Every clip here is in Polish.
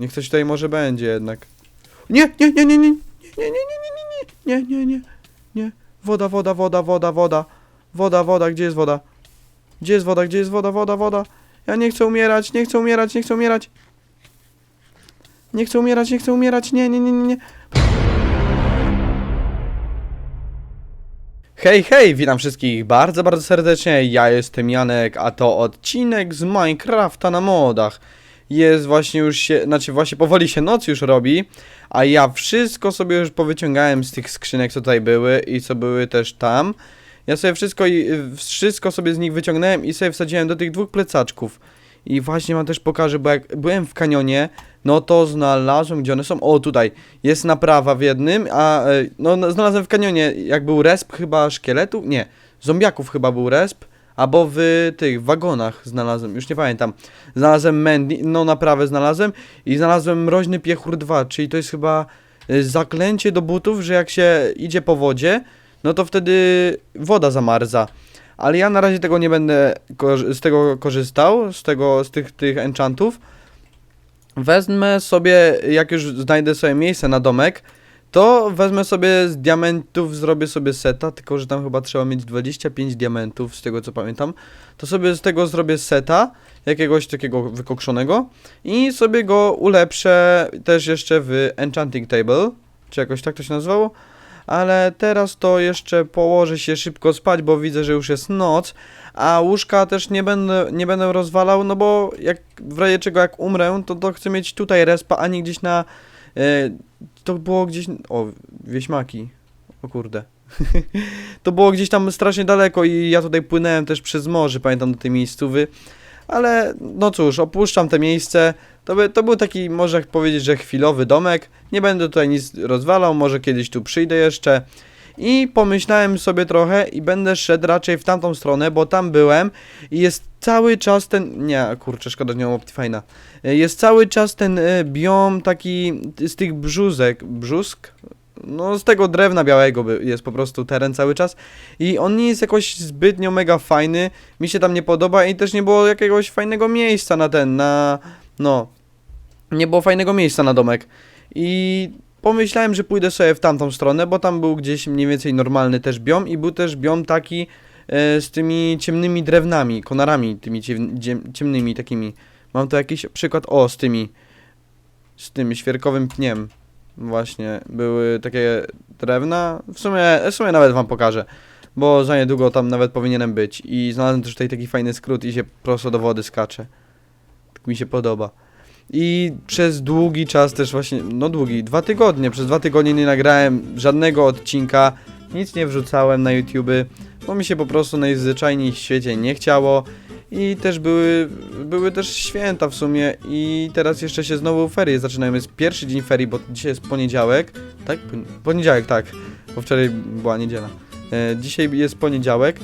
Niech coś tutaj może będzie jednak. Nie, nie, nie, nie, nie, nie, nie, nie, nie, nie, nie, nie, nie, nie. Woda, woda, woda, woda, woda. Woda, woda, gdzie jest woda? Gdzie jest woda, gdzie jest woda, woda, woda? Ja nie chcę umierać, nie chcę umierać, nie chcę umierać. Nie chcę umierać, nie chcę umierać, nie, nie, nie, nie, nie. Hej, hej, witam wszystkich bardzo, bardzo serdecznie. Ja jestem Janek, a to odcinek z Minecrafta na modach. Jest właśnie już się, znaczy właśnie powoli się noc już robi, a ja wszystko sobie już powyciągałem z tych skrzynek, co tutaj były i co były też tam. Ja sobie wszystko, wszystko sobie z nich wyciągnąłem i sobie wsadziłem do tych dwóch plecaczków. I właśnie wam też pokażę, bo jak byłem w kanionie, no to znalazłem, gdzie one są. O, tutaj. Jest naprawa w jednym, a e, no no, znalazłem w kanionie, jak był resp chyba szkieletu, nie, zombiaków chyba był resp, albo w tych wagonach znalazłem, już nie pamiętam. Znalazłem Mandy, no naprawę znalazłem i znalazłem mroźny piechur 2, czyli to jest chyba e, zaklęcie do butów, że jak się idzie po wodzie, no to wtedy woda zamarza. Ale ja na razie tego nie będę z tego korzystał, z tego, z tych, tych enchantów. Wezmę sobie, jak już znajdę sobie miejsce na domek, to wezmę sobie z diamentów, zrobię sobie seta, tylko że tam chyba trzeba mieć 25 diamentów, z tego co pamiętam. To sobie z tego zrobię seta, jakiegoś takiego wykokszonego i sobie go ulepszę też jeszcze w enchanting table, czy jakoś tak to się nazywało. Ale teraz to jeszcze położę się szybko spać, bo widzę, że już jest noc, a łóżka też nie będę, nie będę rozwalał, no bo jak w razie czego jak umrę, to, to chcę mieć tutaj respa, a nie gdzieś na... E, to było gdzieś... O, wieśmaki. O kurde. to było gdzieś tam strasznie daleko i ja tutaj płynąłem też przez morze, pamiętam do tej miejscowy. Ale no cóż, opuszczam te miejsce. To, by, to był taki, jak powiedzieć, że chwilowy domek. Nie będę tutaj nic rozwalał, może kiedyś tu przyjdę jeszcze. I pomyślałem sobie trochę i będę szedł raczej w tamtą stronę, bo tam byłem i jest cały czas ten... Nie, kurczę, szkoda, nie mam Optifine'a. E, Jest cały czas ten e, biom taki z tych brzuzek, brzusk? No z tego drewna białego jest po prostu teren cały czas i on nie jest jakoś zbytnio mega fajny, mi się tam nie podoba i też nie było jakiegoś fajnego miejsca na ten, na... no... Nie było fajnego miejsca na domek i pomyślałem, że pójdę sobie w tamtą stronę, bo tam był gdzieś mniej więcej normalny też biom i był też biom taki e, z tymi ciemnymi drewnami, konarami, tymi ciem, ciem, ciemnymi takimi. Mam tu jakiś przykład, o, z tymi, z tym świerkowym pniem. Właśnie, były takie drewna, w sumie, w sumie nawet wam pokażę, bo za niedługo tam nawet powinienem być i znalazłem też tutaj taki fajny skrót i się prosto do wody skacze. Tak mi się podoba. I przez długi czas też właśnie, no długi, dwa tygodnie, przez dwa tygodnie nie nagrałem żadnego odcinka, nic nie wrzucałem na YouTube, bo mi się po prostu najzwyczajniej w świecie nie chciało i też były, były też święta w sumie i teraz jeszcze się znowu ferie zaczynają, jest pierwszy dzień ferii, bo dzisiaj jest poniedziałek, tak? Pon- Poniedziałek, tak, bo wczoraj była niedziela. E, dzisiaj jest poniedziałek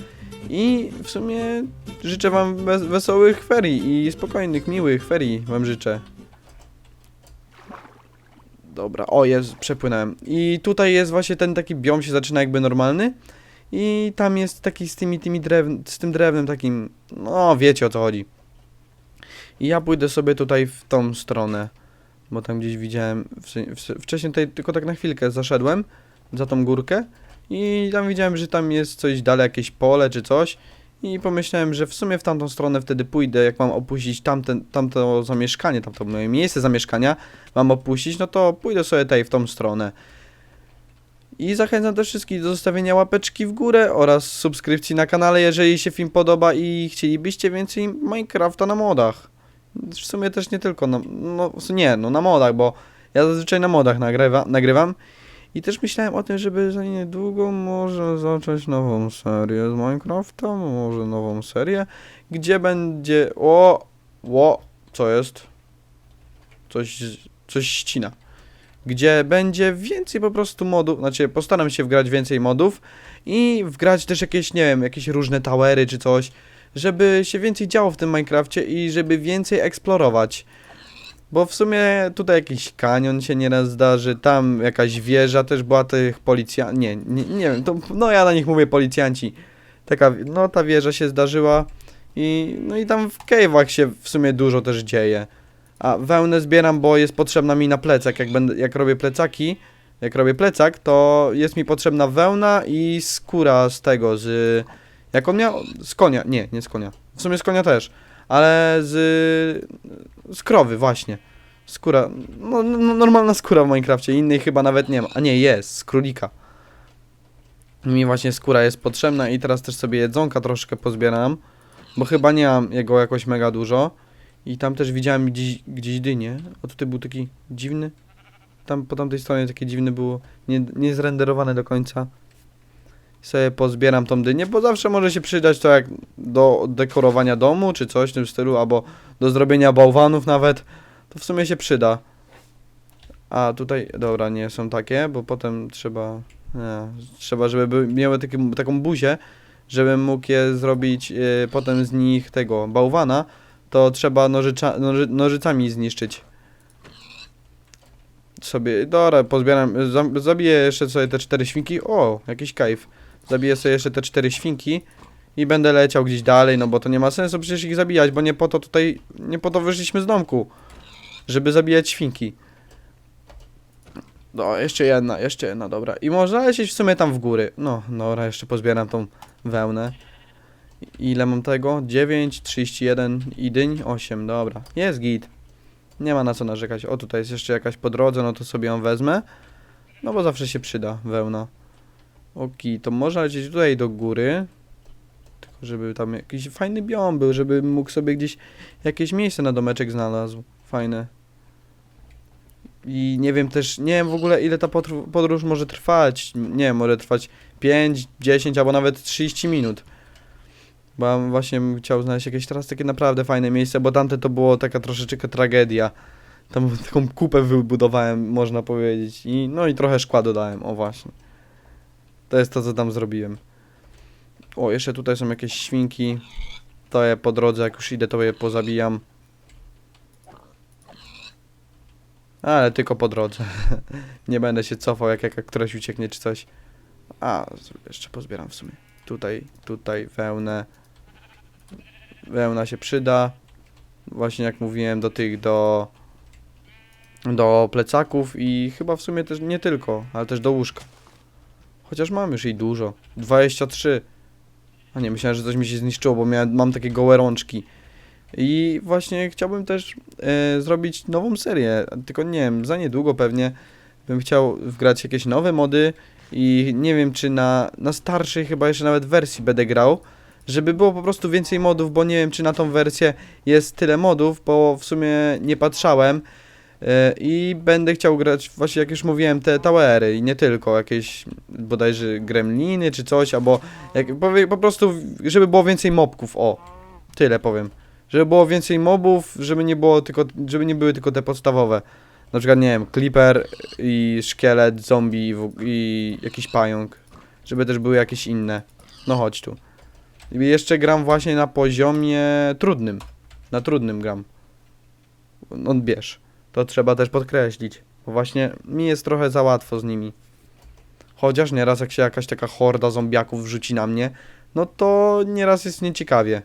i w sumie życzę wam wes- wesołych ferii i spokojnych, miłych ferii wam życzę. Dobra, o jest, przepłynąłem. I tutaj jest właśnie ten taki biom się zaczyna jakby normalny. I tam jest taki z tymi, tymi drewn, z tym drewnem takim, no wiecie o co chodzi. I ja pójdę sobie tutaj w tą stronę, bo tam gdzieś widziałem, wcześniej tutaj tylko tak na chwilkę zaszedłem za tą górkę i tam widziałem, że tam jest coś dalej, jakieś pole czy coś i pomyślałem, że w sumie w tamtą stronę wtedy pójdę, jak mam opuścić tamten, tamto zamieszkanie, tamto moje miejsce zamieszkania, mam opuścić, no to pójdę sobie tutaj w tą stronę. I zachęcam też wszystkich do zostawienia łapeczki w górę oraz subskrypcji na kanale, jeżeli się film podoba i chcielibyście więcej Minecrafta na modach. W sumie też nie tylko, na, no nie, no na modach, bo ja zazwyczaj na modach nagrywa, nagrywam. I też myślałem o tym, żeby za niedługo może zacząć nową serię z Minecrafta, może nową serię, gdzie będzie... O! Ło! Co jest? Coś, coś ścina gdzie będzie więcej po prostu modów, znaczy postaram się wgrać więcej modów i wgrać też jakieś, nie wiem, jakieś różne towery czy coś, żeby się więcej działo w tym Minecrafcie i żeby więcej eksplorować. Bo w sumie tutaj jakiś kanion się nieraz zdarzy, tam jakaś wieża też była tych policjantów, nie, nie, nie wiem, to, no ja na nich mówię policjanci. Taka, no ta wieża się zdarzyła i, no i tam w cave'ach się w sumie dużo też dzieje. A wełnę zbieram, bo jest potrzebna mi na plecak. Jak, będę, jak robię plecaki, jak robię plecak, to jest mi potrzebna wełna i skóra z tego, z... Jak on miał? Z konia. Nie, nie z konia. W sumie z konia też. Ale z... Z krowy, właśnie. Skóra. No, no normalna skóra w Minecrafcie. Innej chyba nawet nie ma. A nie, jest. Z królika. Mi właśnie skóra jest potrzebna i teraz też sobie jedzonka troszkę pozbieram. Bo chyba nie mam jego jakoś mega dużo. I tam też widziałem gdzieś, gdzieś dynię. O tutaj był taki dziwny. Tam po tamtej stronie takie dziwne było. Nie, nie zrenderowane do końca. Sobie pozbieram tą dynię, bo zawsze może się przydać to jak do dekorowania domu, czy coś w tym stylu, albo do zrobienia bałwanów nawet. To w sumie się przyda. A tutaj, dobra, nie są takie, bo potem trzeba. Nie, trzeba, żeby miały taki, taką buzię, żebym mógł je zrobić y, potem z nich tego bałwana, to trzeba nożycza, noży, nożycami zniszczyć. Sobie, dobra, pozbieram, za- zabiję jeszcze sobie te cztery świnki. O, jakiś kajf. Zabiję sobie jeszcze te cztery świnki i będę leciał gdzieś dalej, no bo to nie ma sensu przecież ich zabijać, bo nie po to tutaj, nie po to wyszliśmy z domku, żeby zabijać świnki. No, jeszcze jedna, jeszcze jedna, dobra. I można lecieć w sumie tam w góry. No, dobra, jeszcze pozbieram tą wełnę. Ile mam tego? 9, 31 i dyń 8, dobra. Jest git. Nie ma na co narzekać. O, tutaj jest jeszcze jakaś po drodze, no to sobie ją wezmę. No bo zawsze się przyda wełna. Oki, to można lecieć tutaj do góry. Tylko żeby tam jakiś fajny biom był, żeby mógł sobie gdzieś jakieś miejsce na domeczek znalazł. Fajne. I nie wiem też, nie wiem w ogóle ile ta podróż może trwać. Nie może trwać 5, 10 albo nawet 30 minut. Bo właśnie chciał znaleźć jakieś teraz takie naprawdę fajne miejsce, bo tamte to było taka troszeczkę tragedia. Tam taką kupę wybudowałem, można powiedzieć. I, no i trochę szkła dodałem, o właśnie. To jest to, co tam zrobiłem. O, jeszcze tutaj są jakieś świnki. To je po drodze, jak już idę, to je pozabijam. Ale tylko po drodze. Nie będę się cofał, jak jaka któraś ucieknie czy coś. A, jeszcze pozbieram w sumie. Tutaj, tutaj wełnę. Wełna się przyda. Właśnie jak mówiłem, do tych, do... Do plecaków i chyba w sumie też nie tylko, ale też do łóżka. Chociaż mam już jej dużo. 23. A nie, myślałem, że coś mi się zniszczyło, bo miałem, mam takie gołe rączki. I właśnie chciałbym też e, zrobić nową serię, tylko nie wiem, za niedługo pewnie bym chciał wgrać jakieś nowe mody i nie wiem czy na, na starszej chyba jeszcze nawet wersji będę grał, żeby było po prostu więcej modów, bo nie wiem czy na tą wersję jest tyle modów, bo w sumie nie patrzałem i będę chciał grać właśnie jak już mówiłem te towery i nie tylko, jakieś bodajże gremliny czy coś, albo jak, po prostu żeby było więcej mobków, o, tyle powiem. Żeby było więcej mobów, żeby nie było tylko, żeby nie były tylko te podstawowe. Na przykład, nie wiem, Clipper i szkielet, zombie i, i jakiś pająk. Żeby też były jakieś inne. No chodź tu. I jeszcze gram właśnie na poziomie trudnym. Na trudnym gram. No bierz. To trzeba też podkreślić. Bo właśnie mi jest trochę za łatwo z nimi. Chociaż nieraz jak się jakaś taka horda zombiaków wrzuci na mnie, no to nieraz jest nieciekawie.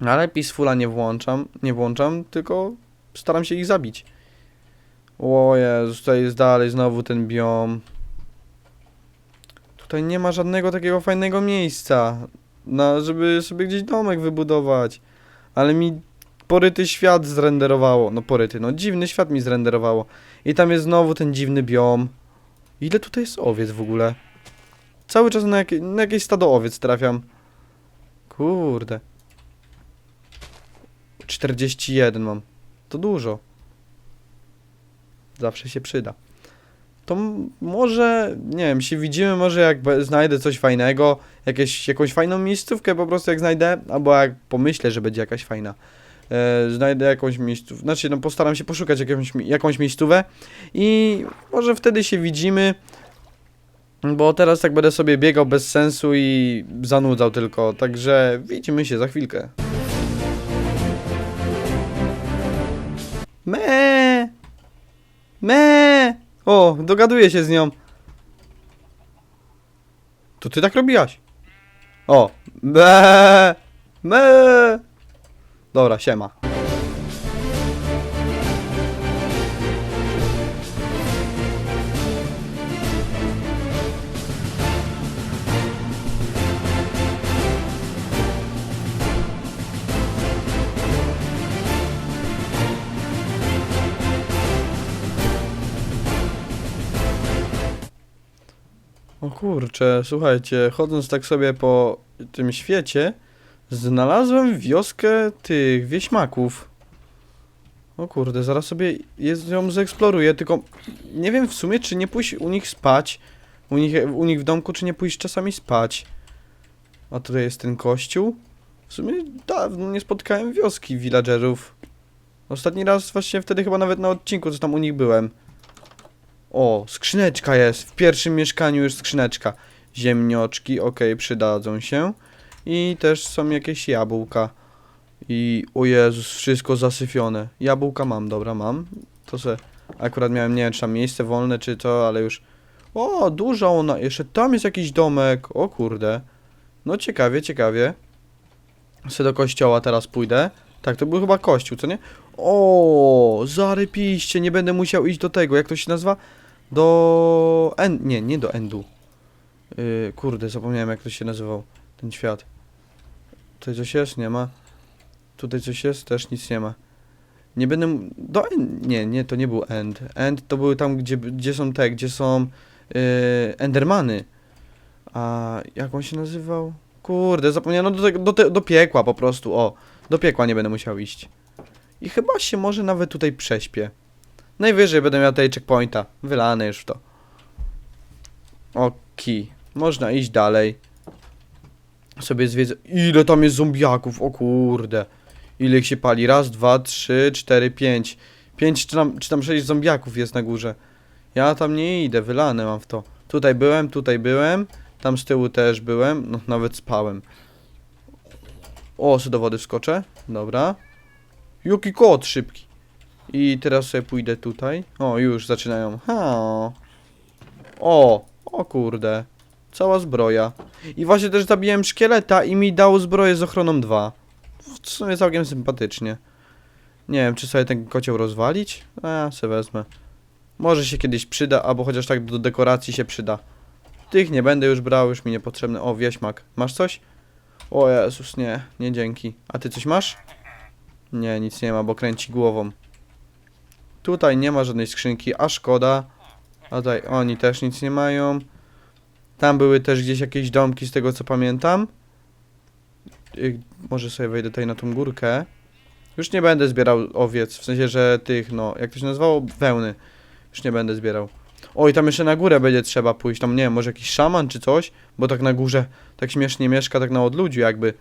Ale Peacefula nie włączam, nie włączam, tylko staram się ich zabić. O Jezus, tutaj jest dalej znowu ten biom. Tutaj nie ma żadnego takiego fajnego miejsca, na, żeby sobie gdzieś domek wybudować. Ale mi poryty świat zrenderowało. No poryty, no dziwny świat mi zrenderowało. I tam jest znowu ten dziwny biom. Ile tutaj jest owiec w ogóle? Cały czas na, jakie, na jakieś stado owiec trafiam. Kurde. 41 mam. To dużo. Zawsze się przyda. To może, nie wiem, się widzimy może jak znajdę coś fajnego, jakieś, jakąś fajną miejscówkę po prostu jak znajdę, albo jak pomyślę, że będzie jakaś fajna. E, znajdę jakąś miejscówkę, znaczy no postaram się poszukać jakąś, jakąś miejscówę i może wtedy się widzimy, bo teraz tak będę sobie biegał bez sensu i zanudzał tylko, także widzimy się za chwilkę. Me! Me! O, dogaduję się z nią. To ty tak robiłaś? O, me! Me! Dobra, siema. O kurczę, słuchajcie, chodząc tak sobie po tym świecie, znalazłem wioskę tych wieśmaków. O kurde, zaraz sobie ją zeeksploruję, tylko nie wiem w sumie, czy nie pójść u nich spać, u nich, u nich w domku, czy nie pójść czasami spać. A tutaj jest ten kościół. W sumie dawno nie spotkałem wioski villagerów. Ostatni raz właśnie wtedy chyba nawet na odcinku, co tam u nich byłem. O, skrzyneczka jest. W pierwszym mieszkaniu już skrzyneczka. Ziemnioczki, okej, przydadzą się. I też są jakieś jabłka. I o Jezus, wszystko zasyfione. Jabłka mam, dobra, mam. To se akurat miałem, nie wiem, czy tam miejsce wolne, czy co, ale już. O, duża ona. Jeszcze tam jest jakiś domek. O kurde. No ciekawie, ciekawie. Se do kościoła teraz pójdę. Tak, to był chyba kościół, co nie? O, zarypiście, nie będę musiał iść do tego, jak to się nazywa? Do... En... Nie, nie do Endu. Yy, kurde, zapomniałem jak to się nazywał, ten świat. Tutaj coś jest? Nie ma. Tutaj coś jest? Też nic nie ma. Nie będę... Do. Nie, nie, to nie był End. End to były tam, gdzie, gdzie są te, gdzie są yy, Endermany. A jak on się nazywał? Kurde, zapomniałem, no do, do, do piekła po prostu, o. Do piekła nie będę musiał iść. I chyba się może nawet tutaj prześpię. Najwyżej będę miał tutaj checkpointa. Wylane już w to. Oki. Można iść dalej. Sobie zwiedzę. Ile tam jest zombiaków? O kurde. Ile ich się pali? Raz, dwa, trzy, cztery, pięć. Pięć czy tam, czy tam sześć zombiaków jest na górze. Ja tam nie idę, wylane mam w to. Tutaj byłem, tutaj byłem. Tam z tyłu też byłem. No, nawet spałem. O, sobie do wody wskoczę. Dobra. Jaki kot szybki. I teraz sobie pójdę tutaj. O, już zaczynają. Ha. O, o kurde. Cała zbroja. I właśnie też zabiłem szkieleta i mi dał zbroję z ochroną 2. W sumie całkiem sympatycznie. Nie wiem, czy sobie ten kocioł rozwalić? A, se wezmę. Może się kiedyś przyda, albo chociaż tak do dekoracji się przyda. Tych nie będę już brał, już mi niepotrzebne. O, wieśmak. Masz coś? O Jezus, nie, nie dzięki. A ty coś masz? Nie, nic nie ma, bo kręci głową. Tutaj nie ma żadnej skrzynki, a szkoda. A tutaj oni też nic nie mają. Tam były też gdzieś jakieś domki, z tego co pamiętam. Y, Może sobie wejdę tutaj na tą górkę. Już nie będę zbierał owiec, w sensie, że tych, no, jak to się nazywało? Wełny. Już nie będę zbierał. Oj, tam jeszcze na górę będzie trzeba pójść. Tam, nie wiem, może jakiś szaman czy coś? Bo tak na górze tak śmiesznie mieszka, tak na odludziu jakby.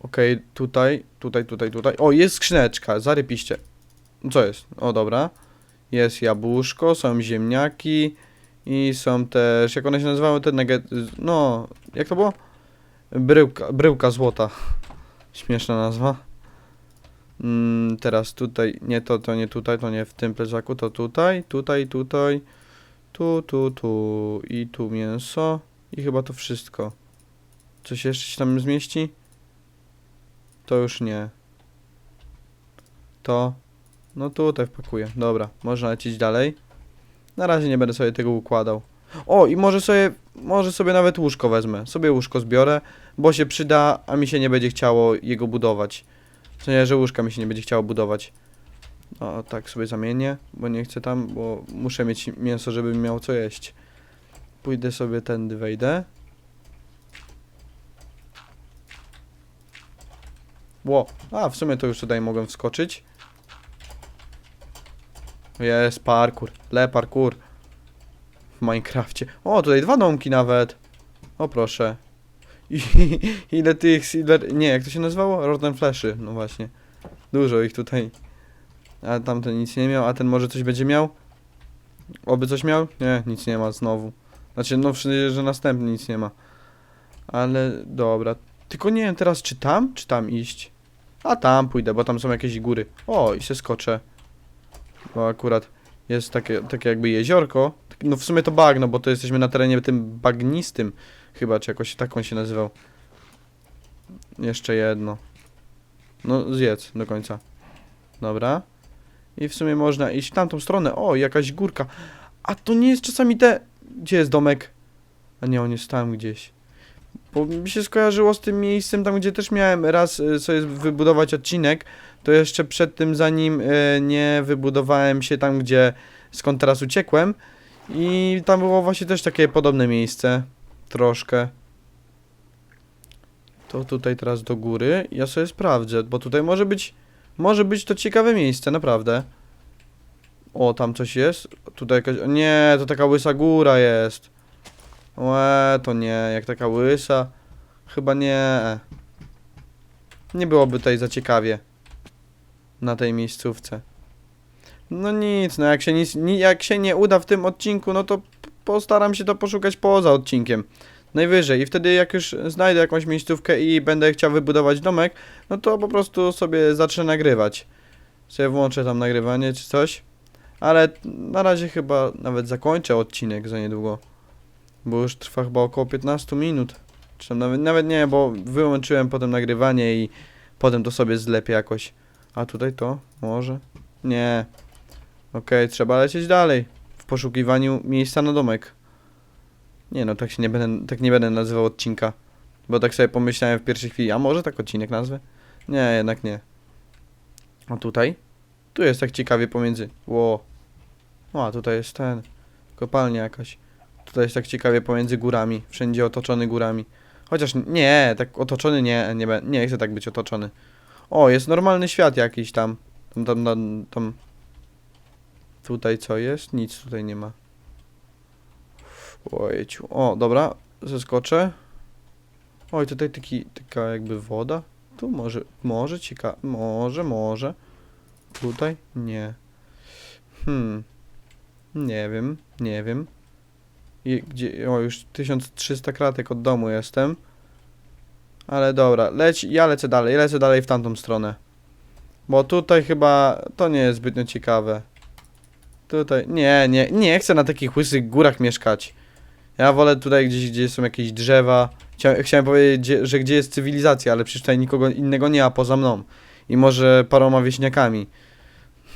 Okej, tutaj, tutaj, tutaj, tutaj. O, jest skrzyneczka, zarypiście. Co jest? O, dobra. Jest jabłuszko, są ziemniaki i są też, jak one się nazywały, te no, jak to było? Bryłka, bryłka złota. Śmieszna nazwa. Mm, teraz tutaj, nie to, to nie tutaj, to nie w tym plecaku, to tutaj, tutaj, tutaj, tu, tu, tu i tu mięso i chyba to wszystko. Coś jeszcze się tam zmieści? To już nie. To. No tutaj wpakuję. Dobra, można lecieć dalej. Na razie nie będę sobie tego układał. O, i może sobie, może sobie nawet łóżko wezmę. Sobie łóżko zbiorę, bo się przyda, a mi się nie będzie chciało jego budować. W sensie, że łóżka mi się nie będzie chciało budować. O, tak sobie zamienię, bo nie chcę tam, bo muszę mieć mięso, żebym miał co jeść. Pójdę sobie tędy, wejdę. Ło, a w sumie to już tutaj mogłem wskoczyć. Jest parkour, le parkour. W Minecrafcie. O, tutaj dwa domki nawet. O proszę. I, ile tych silver... Nie, jak to się nazywało? Rotten Flashy, no właśnie. Dużo ich tutaj. A tamten nic nie miał, a ten może coś będzie miał? Oby coś miał? Nie, nic nie ma znowu. Znaczy, no przecież, że następny nic nie ma. Ale dobra. Tylko nie wiem teraz, czy tam, czy tam iść. A tam pójdę, bo tam są jakieś góry. O, i się skoczę. Bo akurat jest takie, takie jakby jeziorko. Tak- No w sumie to bagno, bo to jesteśmy na terenie tym bagnistym. Chyba, czy jakoś tak on się nazywał. Jeszcze jedno. No zjedz do końca. Dobra. I w sumie można iść w tamtą stronę. O, jakaś górka. A to nie jest czasami te... Gdzie jest domek? A nie, on jest tam gdzieś. Bo mi się skojarzyło z tym miejscem, tam gdzie też miałem raz y, sobie wybudować odcinek, to jeszcze przed tym, zanim y, nie wybudowałem się tam, gdzie skąd teraz uciekłem I tam było właśnie też takie podobne miejsce. Troszkę. To tutaj teraz do góry. Ja sobie sprawdzę, bo tutaj może być. Może być to ciekawe miejsce, naprawdę. O, tam coś jest. Tutaj jakaś. Nie, to taka łysa góra jest. Łe, to nie, jak taka łysa. Chyba nie. Nie byłoby tutaj za ciekawie. Na tej miejscówce. No nic, no jak się, nic, ni, jak się nie uda w tym odcinku, no to postaram się to poszukać poza odcinkiem. Najwyżej. I wtedy jak już znajdę jakąś miejscówkę i będę chciał wybudować domek, no to po prostu sobie zacznę nagrywać. Sobie włączę tam nagrywanie czy coś. Ale na razie chyba nawet zakończę odcinek za niedługo. Bo już trwa chyba około 15 minut. Czy nawet, nawet nie, bo wyłączyłem potem nagrywanie i potem to sobie zlepię jakoś. A tutaj to? Może? Nie. Okej, trzeba lecieć dalej. W poszukiwaniu miejsca na domek. Nie no, tak się nie będę, tak nie będę nazywał odcinka. Bo tak sobie pomyślałem w pierwszej chwili, a może tak odcinek nazwę? Nie, jednak nie. A tutaj? Tu jest tak ciekawie pomiędzy. Ło. O, a tutaj jest ten. Kopalnia jakaś. Tutaj jest tak ciekawie pomiędzy górami. Wszędzie otoczony górami. Chociaż nie, tak otoczony nie, nie, nie chcę tak być otoczony. O, jest normalny świat jakiś tam. Tam, tam, tam, tam. Tutaj co jest? Nic tutaj nie ma. Ojeciu. O, dobra, zeskoczę. Oj, tutaj taki, taka jakby woda. Tu może, może cieka... Może, może. Tutaj? Nie. Hmm. Nie wiem, nie wiem. Gdzie... O, już 1300 kratek od domu jestem. Ale dobra, leć, ja lecę dalej, lecę dalej w tamtą stronę. Bo tutaj chyba to nie jest zbytnio ciekawe. Tutaj, nie, nie, nie chcę na takich łysych górach mieszkać. Ja wolę tutaj gdzieś, gdzie są jakieś drzewa. Chcia, chciałem powiedzieć, że gdzie jest cywilizacja, ale przecież tutaj nikogo innego nie ma poza mną. I może paroma wieśniakami.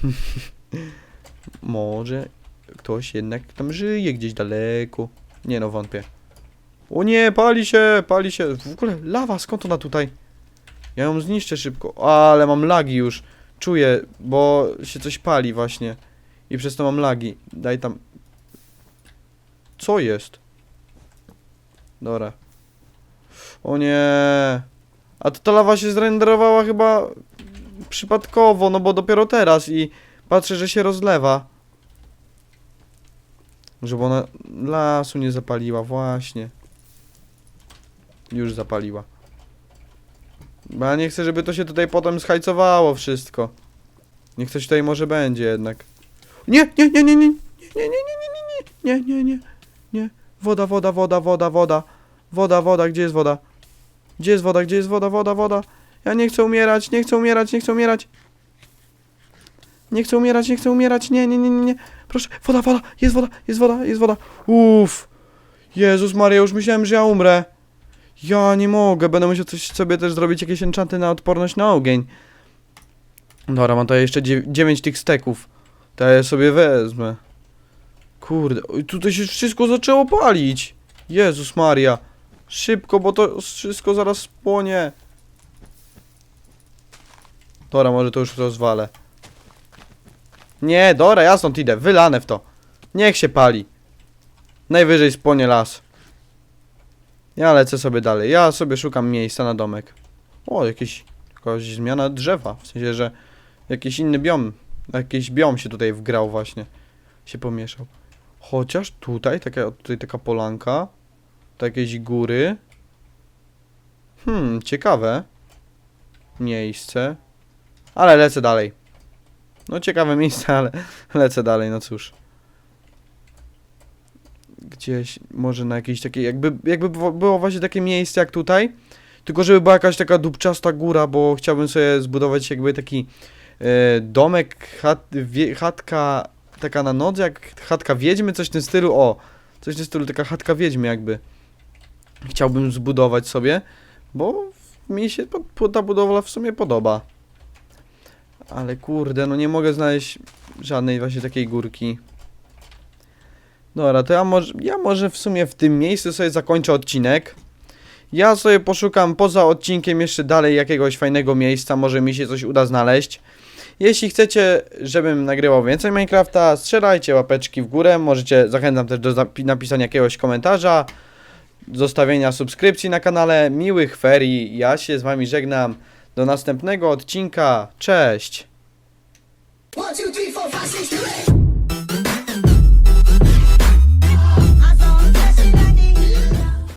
może ktoś jednak tam żyje gdzieś daleko. Nie no, wątpię. O nie, pali się, pali się. W ogóle lawa, skąd ona tutaj? Ja ją zniszczę szybko. Ale mam lagi już. Czuję, bo się coś pali właśnie. I przez to mam lagi. Daj tam. Co jest? Dobra. O nie. A to ta lawa się zrenderowała chyba przypadkowo, no bo dopiero teraz i patrzę, że się rozlewa. Żeby ona lasu nie zapaliła, właśnie. Już zapaliła. Bo ja nie chcę, żeby to się tutaj potem schajcowało wszystko. Niech coś tutaj może będzie jednak. Nie, nie, nie, nie, nie, nie, nie, nie, nie, nie, nie, nie, nie, nie, nie. Woda, woda, woda, woda, woda. Woda, woda, gdzie jest woda? Gdzie jest woda, gdzie jest woda, woda, woda? Ja nie chcę umierać, nie chcę umierać, nie chcę umierać. Nie chcę umierać, nie chcę umierać, nie, nie, nie, nie, nie. Proszę, woda, woda, jest woda, jest woda, jest woda. Uff. Jezus Maria, już myślałem, że ja umrę. Ja nie mogę, będę musiał coś sobie też zrobić, jakieś enchanty na odporność na ogień. Dobra, mam tutaj jeszcze 9 tych steków. To ja sobie wezmę. Kurde, tutaj się wszystko zaczęło palić. Jezus Maria. Szybko, bo to wszystko zaraz spłonie. Dobra, może to już rozwalę. Nie, dobra, ja stąd idę. Wylane w to. Niech się pali. Najwyżej spłonie las. Ja lecę sobie dalej. Ja sobie szukam miejsca na domek. O, jakieś, jakaś zmiana drzewa. W sensie, że jakiś inny biom. Jakiś biom się tutaj wgrał właśnie. Się pomieszał. Chociaż tutaj, taka, tutaj taka polanka. Jakieś góry. Hmm, ciekawe. Miejsce. Ale lecę dalej. No ciekawe miejsce, ale lecę dalej, no cóż. Gdzieś, może na jakieś takie, jakby, jakby było- właśnie takie miejsce jak tutaj, tylko żeby była jakaś taka dupczasta góra, bo chciałbym sobie zbudować jakby taki e, domek, chat, wie, chatka taka na nodze, jak chatka wiedźmy, coś w tym stylu, o, coś w tym stylu, taka chatka wiedźmy jakby. Chciałbym zbudować sobie, bo mi się ta budowla w sumie podoba. Ale kurde, no nie mogę znaleźć żadnej właśnie takiej górki. Dobra, to ja może, ja może w sumie w tym miejscu sobie zakończę odcinek. Ja sobie poszukam poza odcinkiem jeszcze dalej jakiegoś fajnego miejsca, może mi się coś uda znaleźć. Jeśli chcecie, żebym nagrywał więcej Minecrafta, strzelajcie łapeczki w górę, możecie, zachęcam też do napisania jakiegoś komentarza, zostawienia subskrypcji na kanale, miłych ferii, ja się z wami żegnam. Do następnego odcinka. Cześć! One, two, three, four, five, six,